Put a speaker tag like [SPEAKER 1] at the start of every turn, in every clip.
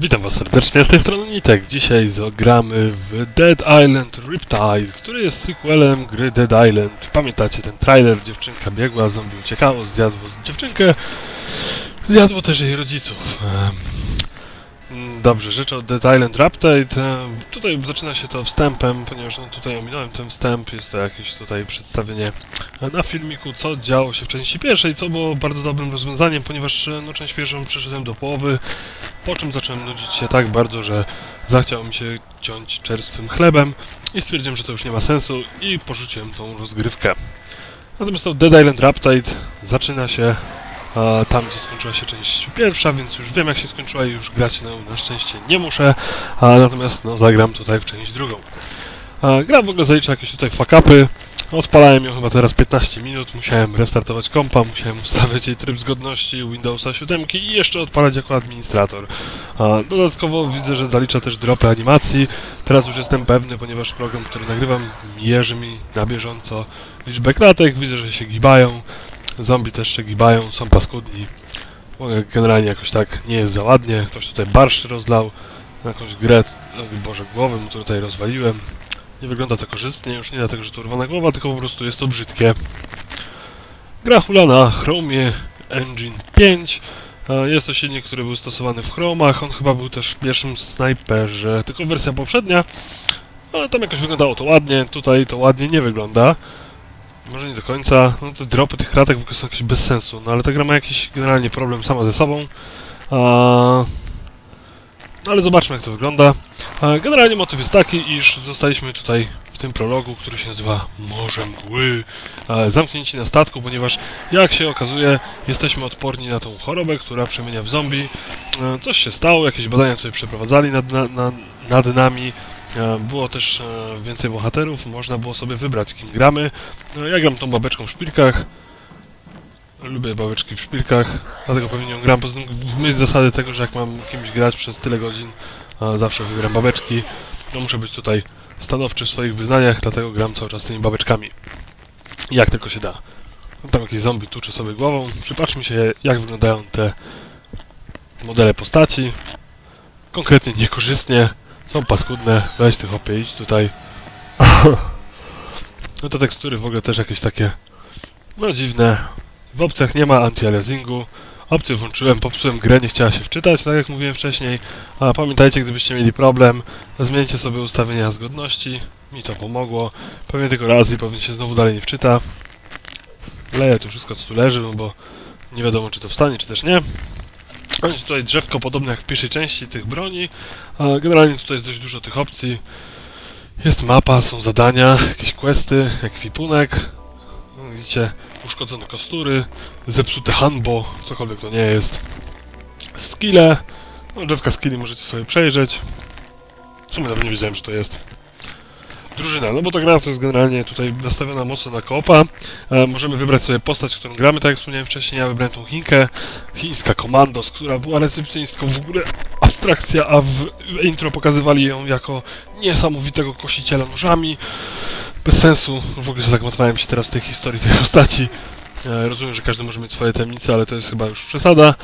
[SPEAKER 1] Witam was serdecznie, z tej strony Nitek. Dzisiaj zagramy w Dead Island Riptide, który jest sequelem gry Dead Island. Pamiętacie ten trailer? Dziewczynka biegła, zombie uciekało, zjadło dziewczynkę, zjadło też jej rodziców. Em, Dobrze, rzecz o Dead Island Riptide. em, Tutaj zaczyna się to wstępem, ponieważ no, tutaj ominąłem ten wstęp. Jest to jakieś tutaj przedstawienie na filmiku, co działo się w części pierwszej, co było bardzo dobrym rozwiązaniem, ponieważ e, no, część pierwszą przeszedłem do połowy, po czym zacząłem nudzić się tak bardzo, że zachciało mi się ciąć czerstwym chlebem i stwierdziłem, że to już nie ma sensu i porzuciłem tą rozgrywkę. Natomiast to Dead Island Riptide zaczyna się a, tam, gdzie skończyła się część pierwsza, więc już wiem jak się skończyła i już grać na, na szczęście nie muszę, a, natomiast no, zagram tutaj w część drugą. A, gra w ogóle zalicza jakieś tutaj fuck-upy, Odpalałem ją chyba teraz 15 minut, musiałem restartować kompa, musiałem ustawiać jej tryb zgodności Windowsa 7 i jeszcze odpalać jako administrator. Dodatkowo widzę, że zalicza też dropy animacji. Teraz już jestem pewny, ponieważ program, który nagrywam, mierzy mi na bieżąco liczbę klatek. Widzę, że się gibają. Zombie też się gibają, są paskudni. Generalnie jakoś tak nie jest za ładnie. Ktoś tutaj barszcz rozlał na jakąś grę. Boże, głowy mu tutaj rozwaliłem. Nie wygląda to korzystnie, już nie dlatego, że to urwana głowa, tylko po prostu jest to brzydkie. Gra hula na Chromie Engine 5. E, Jest to silnik, który był stosowany w Chromach. On chyba był też w pierwszym snajperze, tylko wersja poprzednia. Ale tam jakoś wyglądało to ładnie, tutaj to ładnie nie wygląda. Może nie do końca. No te dropy tych kratek są jakieś bez sensu. No ale ta gra ma jakiś generalnie problem sama ze sobą. No ale zobaczmy jak to wygląda. A Generalnie motyw jest taki, iż zostaliśmy tutaj w tym prologu, który się nazywa Morze Mgły, e, zamknięci na statku, ponieważ jak się okazuje, jesteśmy odporni na tą chorobę, która przemienia w zombie. E, Coś się stało, jakieś badania tutaj przeprowadzali nad, na, na, nad nami. E, Było też e, więcej bohaterów, można było sobie wybrać, kim gramy. E, Ja gram tą babeczką w szpilkach. Lubię babeczki w szpilkach, dlatego pewnie ją gram. Poza tym w myśl zasady tego, że jak mam kimś grać przez tyle godzin, zawsze wybieram babeczki. No muszę być tutaj stanowczy w swoich wyznaniach, dlatego gram cały czas tymi babeczkami. Jak tylko się da. Tam jakiś zombie tuczy sobie głową. Przypatrzmy się, jak wyglądają te modele postaci. Konkretnie niekorzystnie. Są paskudne. Weź tych opie, idź tutaj. No te tekstury w ogóle też jakieś takie no dziwne. W opcjach nie ma anti-aliasingu. Opcję włączyłem, popsułem grę, nie chciała się wczytać, tak jak mówiłem wcześniej. A pamiętajcie, gdybyście mieli problem, zmieńcie sobie ustawienia zgodności. Mi to pomogło. Pewnie tylko raz i pewnie się znowu dalej nie wczyta. Leję tu wszystko, co tu leży, no bo nie wiadomo, czy to wstanie, czy też nie. Będzie tutaj drzewko podobne jak w pierwszej części tych broni. Generalnie tutaj jest dość dużo tych opcji. Jest mapa, są zadania, jakieś questy, ekwipunek. No, widzicie, uszkodzone kostury, zepsute hanbo, cokolwiek to nie jest. Skille. No, drzewka skilli możecie sobie przejrzeć. W sumie nawet nie wiedziałem, że to jest. Drużyna, no bo ta gra to jest generalnie tutaj nastawiona mocno na koopa. E, możemy wybrać sobie postać, którą gramy, tak jak wspomniałem wcześniej, ja wybrałem tą Chinkę, chińska komandos, która była recepcjonistką w ogóle abstrakcja, a w intro pokazywali ją jako niesamowitego kosiciela nożami. Bez sensu, w ogóle zagmatwałem się teraz w tej historii tej postaci. E, rozumiem, że każdy może mieć swoje tajemnice, ale to jest chyba już przesada.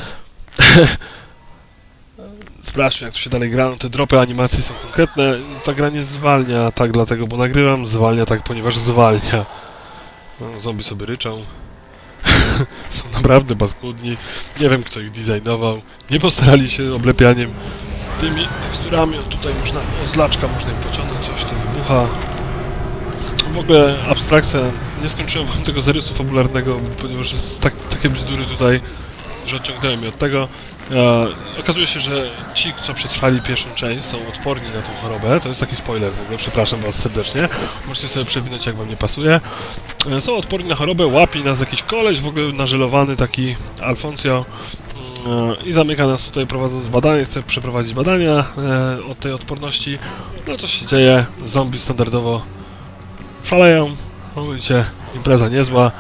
[SPEAKER 1] Sprawdźmy, jak to się dalej gra. No, te dropy animacji są konkretne. Ta gra nie zwalnia tak dlatego, bo nagrywam. Zwalnia tak, ponieważ zwalnia. No, zombie sobie ryczą. są naprawdę paskudni. Nie wiem, kto ich designował. Nie postarali się oblepianiem tymi teksturami. Tutaj można, o, zlaczka można im pociągnąć, coś to wybucha. W ogóle abstrakcja. Nie skończyłem wam tego zarysu fabularnego, ponieważ jest tak, takie bzdury tutaj, że odciągnąłem je od tego. E, okazuje się, że ci, co przetrwali pierwszą część, są odporni na tą chorobę. To jest taki spoiler w ogóle, przepraszam was serdecznie. Możecie sobie przewinąć, jak wam nie pasuje. E, są odporni na chorobę, łapi nas jakiś koleś, w ogóle nażelowany taki Alfonso e, i zamyka nas tutaj prowadząc badanie, chce przeprowadzić badania e, od tej odporności. No coś się dzieje, zombie standardowo szaleją. No widzicie, impreza niezła.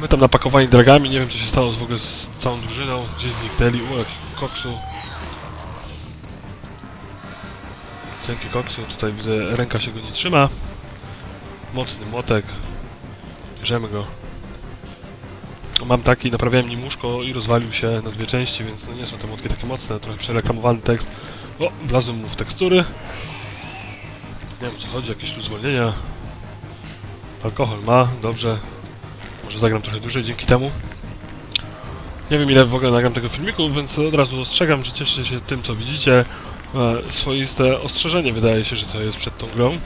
[SPEAKER 1] My tam napakowani dragami, nie wiem co się stało w ogóle z całą drużyną, gdzieś zniknęli, u, jaki koksu. Dzięki koksu, tutaj widzę, ręka się go nie trzyma. Mocny młotek. Bierzemy go. Mam taki, naprawiałem nim łóżko i rozwalił się na dwie części, więc no nie są te młotki takie mocne, trochę przereklamowany tekst. O, wlazłem mu w tekstury. Nie wiem co chodzi, jakieś tu zwolnienia. Alkohol ma, dobrze. Może zagram trochę dłużej dzięki temu. Nie wiem ile w ogóle nagram tego filmiku, więc od razu ostrzegam, że cieszcie się tym co widzicie. E, swoiste ostrzeżenie wydaje się, że to jest przed tą grą.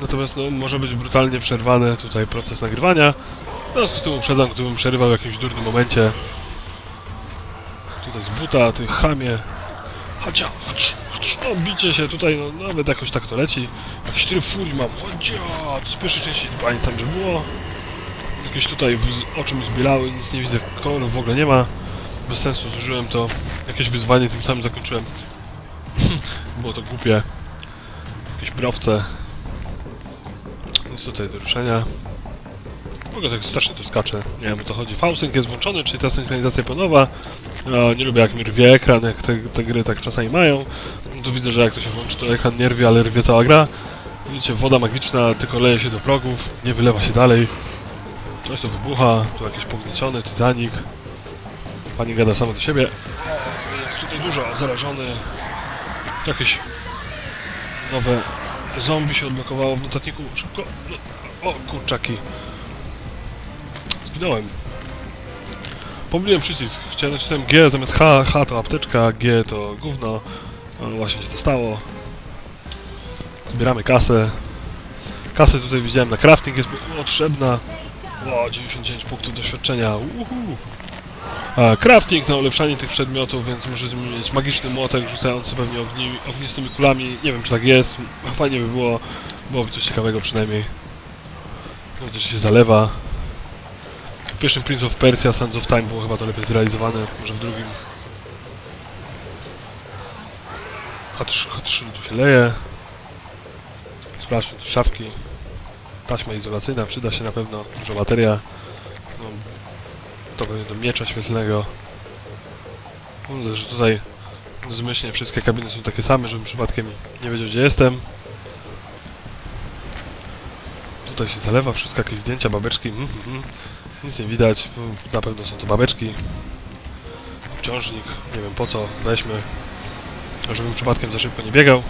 [SPEAKER 1] Natomiast no, może być brutalnie przerwany tutaj proces nagrywania. W związku z tym uprzedzam, gdybym przerywał w jakimś durnym momencie. Tutaj z buta, ty chamie. Chodź, chodź, chodź. O, bicie się tutaj, no nawet jakoś tak to leci. Jakiś tryb furii mam, chodź, z pierwszej części pamiętam, że było. Jakieś tutaj oczy mi zbielały, nic nie widzę, kolorów w ogóle nie ma. Bez sensu zużyłem to. Jakieś wyzwanie, tym samym zakończyłem. było to głupie. Jakieś browce. Nic tutaj do ruszenia. W ogóle tak strasznie to skacze. Nie wiem o co chodzi. Fausync jest włączony, czyli ta synchronizacja pionowa. No, nie lubię jak mi rwie ekran, jak te, te gry tak czasami mają. No tu widzę, że jak to się włączy, to ekran nie rwie, ale rwie cała gra. Widzicie, woda magiczna tylko leje się do progów, nie wylewa się dalej. Coś to wybucha, tu jakiś pognieciony Titanic. Pani gada sama do siebie. Jak tutaj dużo zarażony. Jakieś nowe zombie się odblokowało w notatniku. Szybko. O, kurczaki. Zginąłem. Pomyliłem przycisk. Chciałem nacisnąłem G zamiast H. H to apteczka, G to gówno. No, właśnie się to stało. Zbieramy kasę. Kasę tutaj widziałem na crafting jest potrzebna. Wow, 99 punktów doświadczenia. Uhu. A, crafting na ulepszanie tych przedmiotów, więc muszę zmienić magiczny młotek rzucający pewnie ogni, ognistymi kulami. Nie wiem czy tak jest. Fajnie by było. Byłoby coś ciekawego przynajmniej. Widzę, że się zalewa. W pierwszym Prince of Persia, Sands of Time było chyba to lepiej zrealizowane, może w drugim. H3, H3 tu się leje. Sprawdźmy tu szafki. Taśma izolacyjna przyda się na pewno, dużo materia. No, to będzie do miecza świetlnego. Widzę, że tutaj zmyślnie wszystkie kabiny są takie same, żebym przypadkiem nie wiedział gdzie jestem. Tutaj się zalewa wszystko, jakieś zdjęcia, babeczki. Mm. Nic nie widać, na pewno są to babeczki. Obciążnik, nie wiem po co, weźmy. Żebym przypadkiem za szybko nie biegał.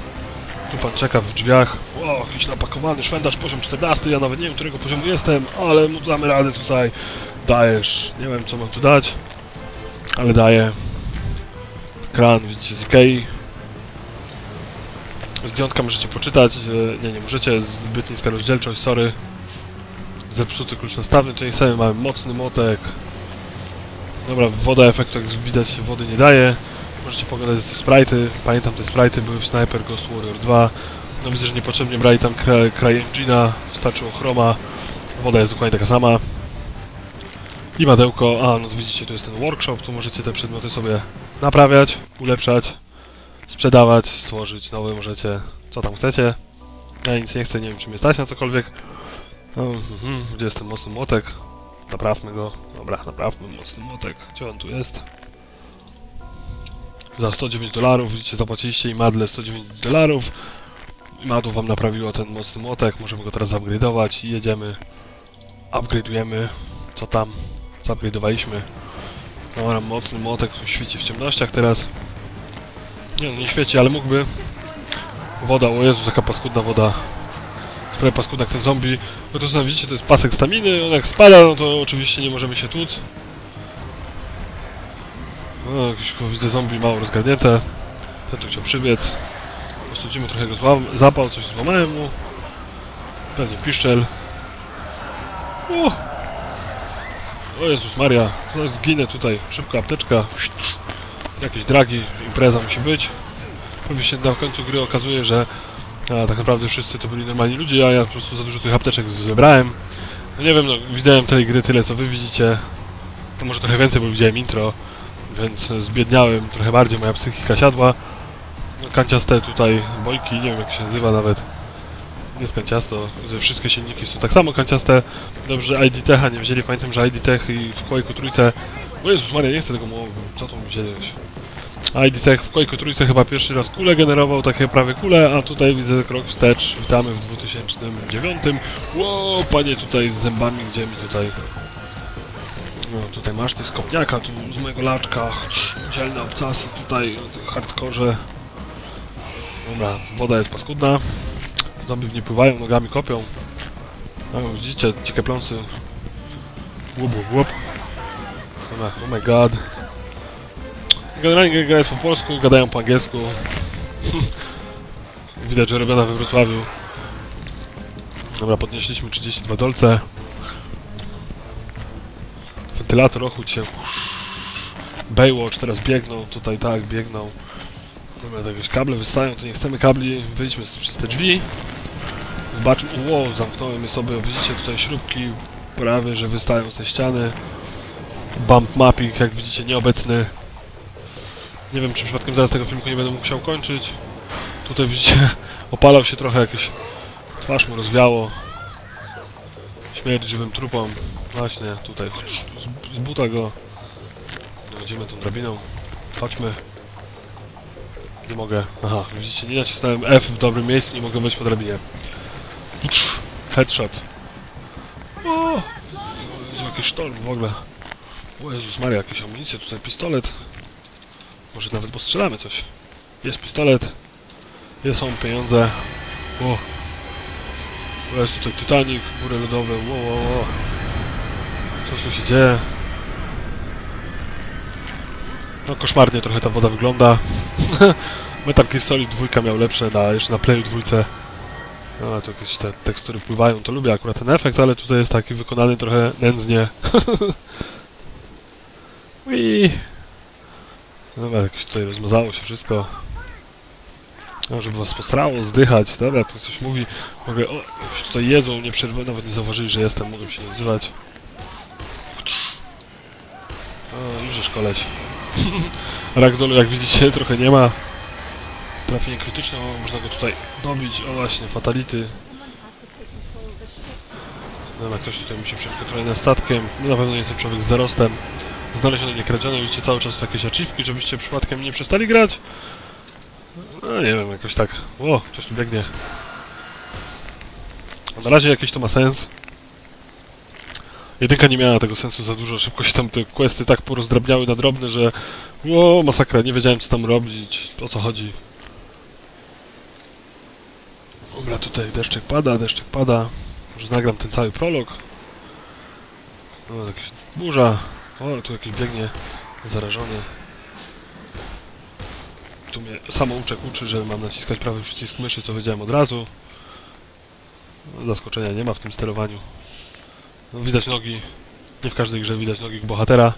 [SPEAKER 1] Tu czeka w drzwiach. O, jakiś napakowany szwendarz, poziom 14. Ja nawet nie wiem, którego poziomu jestem, ale mu damy radę tutaj. Dajesz. Nie wiem, co mam tu dać, ale daję. Kran, widzicie, z Ikei. Zdjątka możecie poczytać. Nie, nie możecie. Zbyt niska rozdzielczość, sorry. Zepsuty klucz nastawny. Tutaj sobie mamy mocny motek. Dobra, woda efektu, jak widać, wody nie daje. Możecie pogadać te sprite'y. Pamiętam te sprite'y były w Sniper Ghost Warrior 2. No widzę, że niepotrzebnie brali tam CryEngine'a, wystarczyło chroma. Woda jest dokładnie taka sama. I madełko, a no widzicie, to jest ten workshop, tu możecie te przedmioty sobie naprawiać, ulepszać, sprzedawać, stworzyć nowe możecie, co tam chcecie. Ja nic nie chcę, nie wiem czy mnie stać na cokolwiek. Mhm, gdzie jest ten mocny młotek? Naprawmy go. Dobra, naprawmy mocny młotek. Gdzie on tu jest? Za 109 dolarów, widzicie, zapłaciliście i Madle 109 dolarów. Madu wam naprawiło ten mocny młotek, możemy go teraz upgrade'ować i jedziemy. Upgrade'ujemy, co tam, co upgrade'owaliśmy. Dobra, mocny młotek świeci w ciemnościach teraz. Nie nie świeci, ale mógłby. Woda, o Jezu, jaka paskudna woda. Prawie paskudna jak ten zombie. No to co widzicie, to jest pasek staminy, on jak spada, no to oczywiście nie możemy się tłuc. No, jakiś widzę zombie mało rozgarnięte. Ten tu chciał przybiec. Ostudzimy trochę go złam zapał, coś złamałem mu. Pewnie piszczel. O Jezus Maria, no, zginę tutaj. Szybka apteczka. Jakieś dragi, impreza musi być. Pewnie się na końcu gry okazuje, że a, tak naprawdę wszyscy to byli normalni ludzie, a ja po prostu za dużo tych apteczek zebrałem. No nie wiem, no widziałem tej gry tyle co wy widzicie. To może trochę więcej, bo widziałem intro więc zbiedniałem trochę bardziej, moja psychika siadła. Kanciaste tutaj bojki, nie wiem jak się nazywa nawet. Nie jest kanciasto, wszystkie silniki są tak samo kanciaste. Dobrze, że IDTech nie wzięli, pamiętam, że IDTech i w Quake'u trójce... O Jezus Maria, nie chcę tego mówić, co tu wzięłeś? IDTech w Quake'u trójce chyba pierwszy raz kule generował, takie prawie kule, a tutaj widzę krok wstecz, witamy w 2009. Ło, panie tutaj z zębami, gdzie mi tutaj no, tutaj masz ty skopniaka tu z mojego laczka, dzielne obcasy tutaj, hardkorze. Dobra, woda jest paskudna. Zombie w niej pływają, nogami kopią. No, widzicie, dzikie pląsy. Łup, łup, łup. Dobra, oh my god. Generalnie gra jest po polsku, gadają po angielsku. Widać, że robiona we Wrocławiu. Dobra, podnieśliśmy 32 dolce. Wentylator ochudź się. Baywatch teraz biegną, tutaj tak, biegną. To jakieś kable wystają, to nie chcemy kabli, wyjdźmy z- przez te drzwi. Zobaczmy, wow, zamknąłem je sobie, widzicie tutaj śrubki prawie, że wystają z tej ściany. Bump mapping, jak widzicie, nieobecny. Nie wiem, czy przypadkiem zaraz tego filmiku nie będę musiał kończyć. Tutaj widzicie, opalał się trochę, jakieś twarz mu rozwiało. Śmierć żywym trupom. Właśnie, tutaj, z, z buta go. Idziemy tą drabiną. Chodźmy. Nie mogę. Aha, widzicie, nie nacisnąłem F w dobrym miejscu, nie mogę wejść po drabinie. Headshot. O! Jest jakiś sztorm w ogóle. O Jezus Maria, jakieś amunicje, tutaj pistolet. Może nawet postrzelamy coś. Jest pistolet. Jest są pieniądze. O! Jest tutaj Titanic, góry lodowe. Co tu się dzieje? No koszmarnie trochę ta woda wygląda. Metal Gear Solid 2 miał lepsze na, jeszcze na Playu dwójce. No, a tu jakieś te tekstury pływają, to lubię akurat ten efekt, ale tutaj jest taki wykonany trochę nędznie. Ui. Dobra, jakieś tutaj rozmazało się wszystko. No, żeby was posrało, zdychać, dobra, to coś mówi. Mogę, o, już tutaj jedzą, nie przerwę, nawet nie zauważyli, że jestem, mogą się nie odzywać. O, już żeś koleś. Ragdolu, jak widzicie, trochę nie ma. Trafienie krytyczne, można go tutaj dobić. O właśnie, fatality. Dobra, ktoś tutaj musi przejąć kontrolę statkiem. No, na pewno nie ten człowiek z zarostem. Znalezione, nie kradzione. Widzicie cały czas jakieś achievki, żebyście przypadkiem nie przestali grać. No nie wiem, jakoś tak. O, coś tu biegnie. Na razie jakiś to ma sens. Jedynka nie miała tego sensu za dużo, szybko się tam te questy tak porozdrabniały na drobne, że o, masakra, nie wiedziałem co tam robić, o co chodzi. Dobra, tutaj deszczek pada, deszczek pada. Może nagram ten cały prolog. No, jakaś burza. O, tu jakiś biegnie zarażony. Tu mnie samouczek uczy, że mam naciskać prawy przycisk myszy, co wiedziałem od razu. No, zaskoczenia nie ma w tym sterowaniu. No, widać nogi. Nie w każdej grze widać nogi bohatera.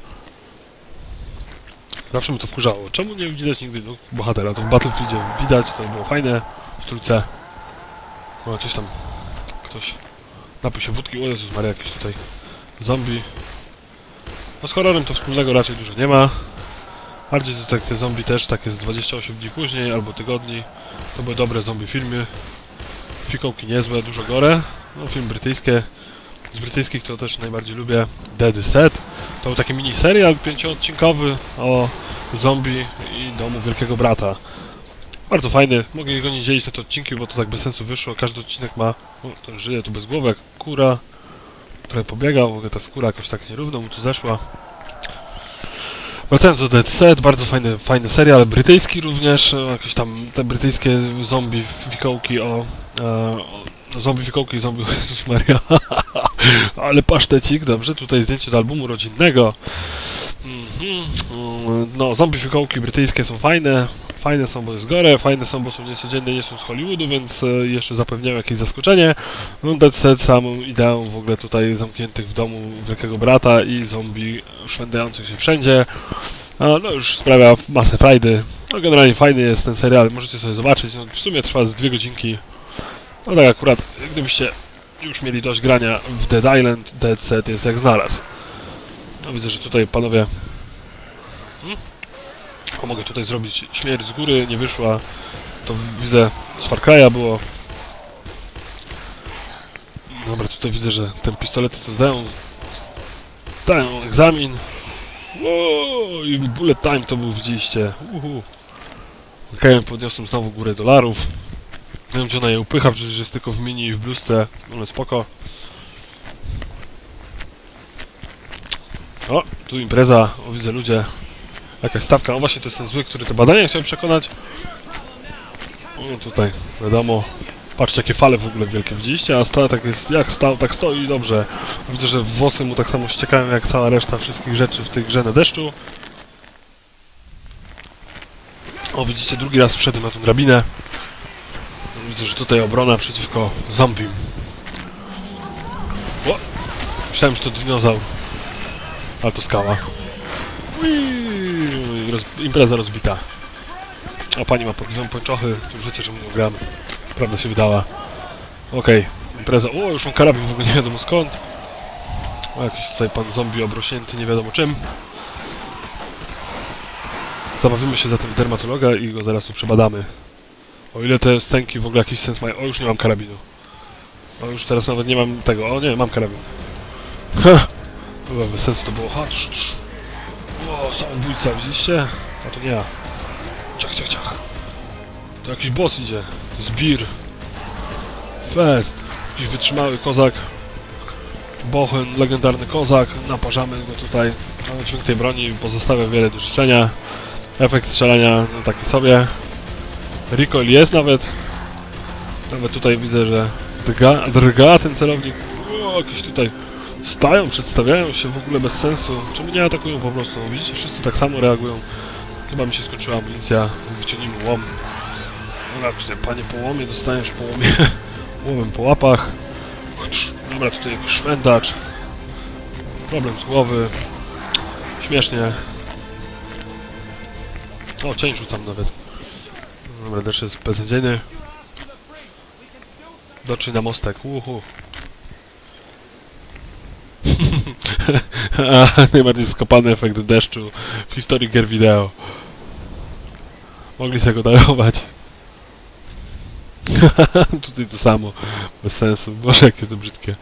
[SPEAKER 1] Zawsze mi to wkurzało. Czemu nie widać nigdy nóg bohatera? To w Battlefieldzie widać, to było fajne. W trójce. O, coś tam. Ktoś napił się wódki. O Jezus Maria, jakieś tutaj zombie. No z horrorem to wspólnego raczej dużo nie ma. Bardziej to tak te zombie też, takie z 28 dni później albo tygodni. To były dobre zombie filmy. Fikołki niezłe, dużo gore. No film brytyjskie. Z brytyjskich to też najbardziej lubię Dead Set. To był taki mini serial pięcioodcinkowy o zombie i domu Wielkiego Brata. Bardzo fajny. Mogę go nie dzielić na te odcinki, bo to tak bez sensu wyszło. Każdy odcinek ma... O, ten żyje tu bez głowy, jak kura. Trochę pobiegał, w ogóle ta skóra jakoś tak nierówno mu tu zeszła. Wracając do Dead Set, bardzo fajny, fajny serial, brytyjski również, e, jakieś tam te brytyjskie zombie fikołki o... E, o no, zombie fikołki, zombie... Jezus Maria. Ale pasztecik, dobrze, tutaj zdjęcie do albumu rodzinnego. Mhm. No, zombie fikołki brytyjskie są fajne. Fajne są, bo jest gore, fajne są, bo są niecodzienne, nie są z Hollywoodu, więc e, jeszcze zapewniają jakieś zaskoczenie. No, Dead Set samą ideą w ogóle tutaj zamkniętych w domu Wielkiego Brata i zombie szwendających się wszędzie. No już sprawia masę frajdy. No generalnie fajny jest ten serial, możecie sobie zobaczyć. No, w sumie trwa z dwie godzinki. No tak akurat, gdybyście już mieli dość grania w Dead Island, Dead Set jest jak znalazł. No widzę, że tutaj panowie... Hmm? Mogę tutaj zrobić śmierć z góry, nie wyszła. To widzę z Far Cry'a było. Dobra, tutaj widzę, że ten pistolety to zdają... Zdają egzamin. Wow, i bullet time to był, widzieliście. Uhu. Okej, podniosłem znowu górę dolarów. Nie wiem, gdzie ona je upycha, przecież jest tylko w mini i w bluzce. Ale spoko. O, tu impreza. O, widzę ludzie. Jakaś stawka. O, właśnie to jest ten zły, który te badania chciał przekonać. No tutaj, wiadomo. Patrzcie jakie fale w ogóle wielkie, widzieliście? A stał tak jest, jak stał, tak stoi dobrze. Widzę, że włosy mu tak samo ściekają jak cała reszta wszystkich rzeczy w tej grze na deszczu. O, widzicie, drugi raz wszedłem na tą drabinę. Widzę, że tutaj obrona przeciwko zombie. O! Myślałem, że to dinozaur. Ale to skała. Roz, impreza rozbita. A pani ma podwójną pończochy, to już wiecie, czemu gramy. Prawda się wydała. Okej, impreza. O, już mam karabin, w ogóle nie wiadomo skąd. O, jakiś tutaj pan zombie obrośnięty, nie wiadomo czym. Zabawimy się zatem dermatologa i go zaraz tu przebadamy. O ile te scenki w ogóle jakiś sens mają. O, już nie mam karabinu. O, już teraz nawet nie mam tego. O, nie, mam karabin. Ha! Chyba bez sensu to było. Ha, trz, trz. O, samobójca, widzieliście? A to nie ja. Ciach, ciach, ciach. To jakiś boss idzie. Zbir. Fest. Jakiś wytrzymały kozak. Bochen, legendarny kozak. Naparzamy go tutaj. Mamy dźwięk tej broni pozostawia wiele do życzenia. Efekt strzelania no taki sobie. Recoil jest nawet. Nawet tutaj widzę, że drga, drga ten celownik. O, jakiś tutaj stają, przedstawiają się w ogóle bez sensu. Czemu nie atakują po prostu? Widzicie, wszyscy tak samo reagują. Chyba mi się skończyła amunicja. Wyciągnijmy łom. Dobra, tutaj panie po łomie dostaniesz po łomie. Łomem po łapach. Dobra, tutaj jakiś szwendacz. Problem z głowy. Śmiesznie. O, cień rzucam nawet. Dobra, też jest beznadziejny. Dotrzyj na mostek. Uhu. Najbardziej skopany efekt deszczu w historii gier wideo. Mogli sobie go darować. Tutaj to samo. Bez sensu. Boże, jakie to brzydkie.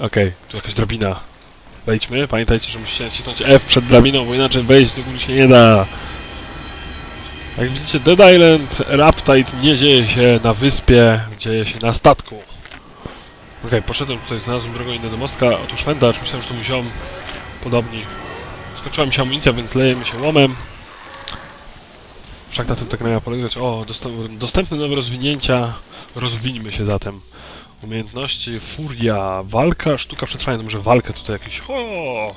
[SPEAKER 1] Okej, tu jakaś drabina. Wejdźmy. Pamiętajcie, że musicie nacisnąć F przed drabiną, bo inaczej wejść do góry się nie da. Jak widzicie, Dead Island Raptide nie dzieje się na wyspie, dzieje się na statku. Okej, poszedłem tutaj, znalazłem drogą inną do mostka. Otóż wędacz, myślałem, że to mój ziom. Podobni. Skończyła mi się amunicja, więc lejemy się łomem. Wszak na tym tak miała polegać. O, dostęp, dostępne nowe rozwinięcia. Rozwińmy się zatem. Umiejętności, furia, walka, sztuka przetrwania. No może walkę tutaj jakiś. O!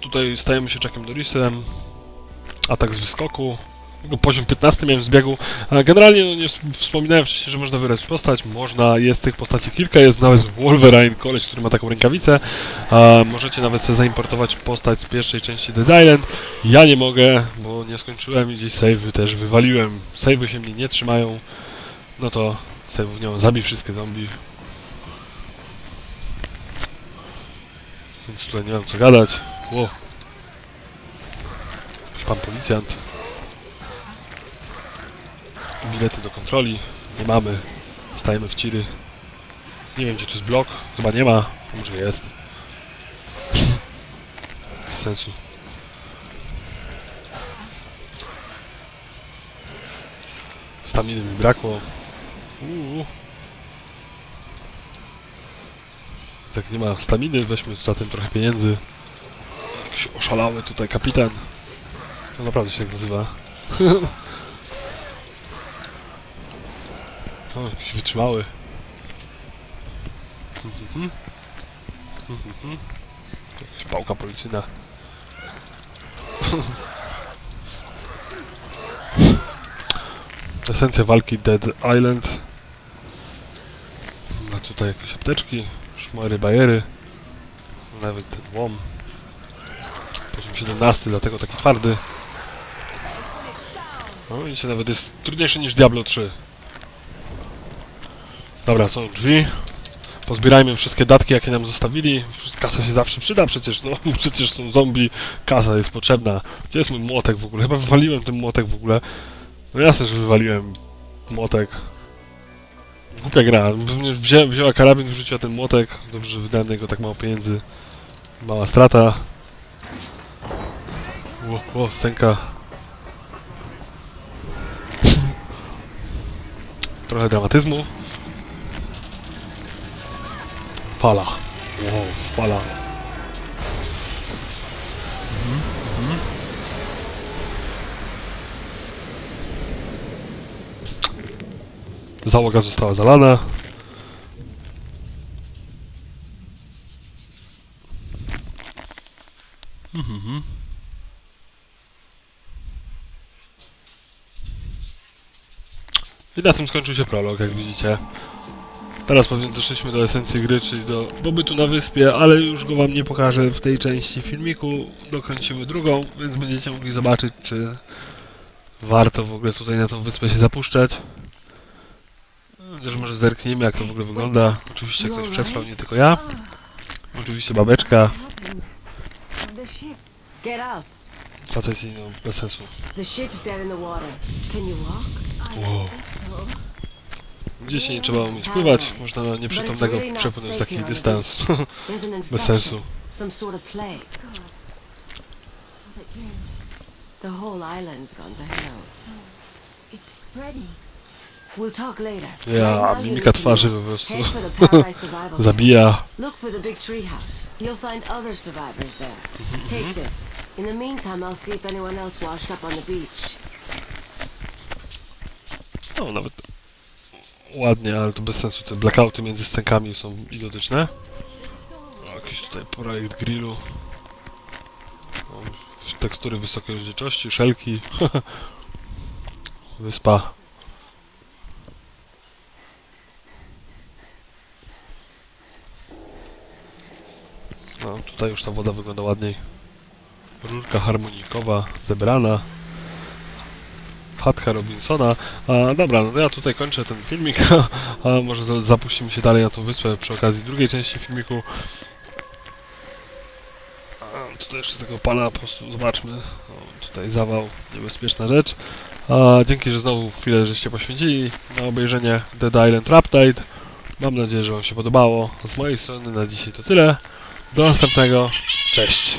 [SPEAKER 1] Tutaj stajemy się Chuckiem Norrisem. Atak z wyskoku. Poziom 15 miałem z biegu. A generalnie no, nie wspominałem wcześniej, że można wybrać postać. Można, jest tych postaci kilka, jest nawet Wolverine, koleś, który ma taką rękawicę. A, możecie nawet sobie zaimportować postać z pierwszej części Dead Island. Ja nie mogę, bo nie skończyłem i gdzieś save'y też wywaliłem. Save'y się mnie nie trzymają. No to save'ów nie mam. Zabij wszystkie zombie. Więc tutaj nie mam co gadać. Ło. Pan policjant. Bilety do kontroli. Nie mamy. Stajemy w ciry. Nie wiem, gdzie tu jest blok. Chyba nie ma. Może jest. Bez sensu. Staminy mi brakło. Uuu. Tak nie ma staminy, weźmy zatem trochę pieniędzy. Jakiś oszalały tutaj kapitan. To naprawdę się tak nazywa. O, jakiś wytrzymały. Jakaś pałka policyjna. Esencja walki Dead Island. Ma tutaj jakieś apteczki, szmory, bajery. Nawet ten łom. Poziom 17, dlatego taki twardy. No widzicie, nawet jest trudniejszy niż Diablo 3. Dobra, są drzwi. Pozbierajmy wszystkie datki, jakie nam zostawili. Kasa się zawsze przyda przecież, no przecież są zombie, kasa jest potrzebna. Gdzie jest mój młotek w ogóle? Chyba wywaliłem ten młotek w ogóle. No jasne, że wywaliłem młotek. Głupia gra. Wzię, wzięła karabin, wrzuciła ten młotek. Dobrze, że wydałem jego tak mało pieniędzy. Mała strata. Ło, ło, scenka. Oder halt Dramatismus. Palach. Wow, Palach. Mhm. Mhm. Cała. Mhm. mhm. I na tym skończył się prolog, jak widzicie. Teraz pewnie doszliśmy do esencji gry, czyli do pobytu na wyspie, ale już go wam nie pokażę w tej części filmiku. Dokręcimy drugą, więc będziecie mogli zobaczyć, czy warto w ogóle tutaj na tą wyspę się zapuszczać. Chociaż może zerknijmy, jak to w ogóle wygląda. Oczywiście ktoś przetrwał, nie tylko ja. Oczywiście babeczka.
[SPEAKER 2] Up.
[SPEAKER 1] Faceci, no, bez sensu. Wow. Gdzieś nie trzeba umieć pływać, można nieprzytomnego przepłynąć taki dystans. Bez sensu.
[SPEAKER 2] The whole island's gone to hell.
[SPEAKER 3] It's spreading.
[SPEAKER 2] We'll talk later.
[SPEAKER 1] Ja, mimika twarzy po prostu zabija.
[SPEAKER 2] Look for the big treehouse. You'll find other survivors there. Take this. In the meantime, I'll see if anyone else washed up on the beach.
[SPEAKER 1] No, nawet ładnie, ale to bez sensu. Te blackouty między scenkami są idiotyczne. O, jakiś tutaj projekt grillu. O, tekstury wysokiej rozdzielczości, szelki. Wyspa. No, tutaj już ta woda wygląda ładniej. Rurka harmonikowa zebrana. Chatka Robinsona. A, dobra, no ja tutaj kończę ten filmik, a może za- zapuścimy się dalej na tą wyspę przy okazji drugiej części filmiku. A, tutaj jeszcze tego pana po prostu zobaczmy. O, tutaj zawał, niebezpieczna rzecz. A, dzięki, że znowu chwilę żeście poświęcili na obejrzenie Dead Island Raptide. Mam nadzieję, że wam się podobało. Z mojej strony na dzisiaj to tyle. Do następnego. Cześć.